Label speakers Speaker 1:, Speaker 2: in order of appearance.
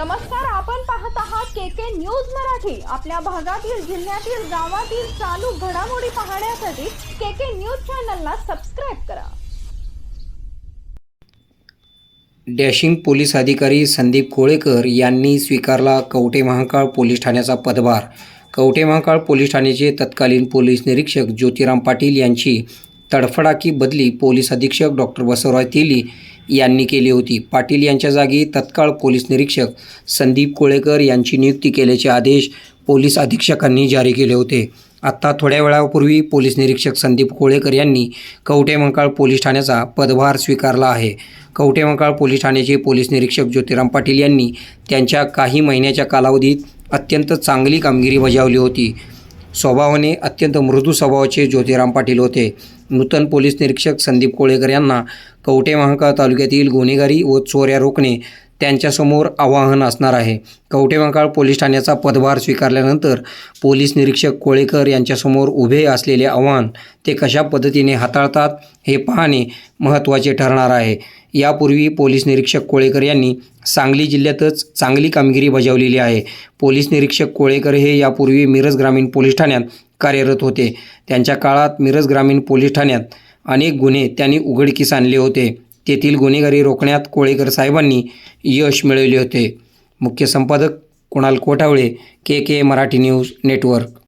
Speaker 1: नमस्कार आपण पाहत आहात के के न्यूज मराठी. आपल्या भागातील जिल्ह्यातील गावातील चालू घडामोडी पाहण्यासाठी के के न्यूज चॅनलला सबस्क्राईब करा.
Speaker 2: डॅशिंग पोलीस अधिकारी संदीप कोळेकर यांनी स्वीकारला कवटे महाकाळ पोलीस ठाण्याचा पदभार. कवटे महाकाळ पोलीस ठाण्याचे तत्कालीन पोलीस निरीक्षक ज्योतिराम पाटील यांची तडफडाकी बदली पोलीस अधीक्षक डॉक्टर बसवराज तेली यांनी केली होती. पाटील यांच्या जागी तत्काळ पोलीस निरीक्षक संदीप कोळेकर यांची नियुक्ती केल्याचे आदेश पोलीस अधीक्षकांनी जारी केले होते. आत्ता थोड्या वेळापूर्वी पोलीस निरीक्षक संदीप कोळेकर यांनी कवठे मंकाळ पोलीस ठाण्याचा पदभार स्वीकारला आहे. कवठे मंकाळ पोलीस ठाण्याचे पोलीस निरीक्षक ज्योतिराम पाटील यांनी त्यांच्या काही महिन्याच्या कालावधीत अत्यंत चांगली कामगिरी बजावली होती. स्वभावाने अत्यंत मृदू स्वभावाचे ज्योतिराम पाटील होते. नूतन पोलीस निरीक्षक संदीप कोळेकर यांना कवटे महांकाळ तालुक्यातील गुन्हेगारी व चोऱ्या रोखणे त्यांच्यासमोर आवाहन असणार आहे. कवठे पोलीस ठाण्याचा पदभार स्वीकारल्यानंतर पोलीस निरीक्षक कोळेकर यांच्यासमोर उभे असलेले आव्हान ते कशा पद्धतीने हाताळतात हे पाहणे महत्त्वाचे ठरणार आहे. यापूर्वी पोलीस निरीक्षक कोळेकर यांनी सांगली जिल्ह्यातच चांगली कामगिरी बजावलेली आहे. पोलीस निरीक्षक कोळेकर हे यापूर्वी मिरज ग्रामीण पोलीस ठाण्यात कार्यरत होते. त्यांच्या काळात मिरज ग्रामीण पोलीस ठाण्यात अनेक गुन्हे त्यांनी उघडकीस आणले होते. तेथील गुन्हेगारी रोखण्यात कोळेकर साहेबांनी यश मिळवले होते. मुख्य संपादक Kunal Kothawale K K Marathi news network.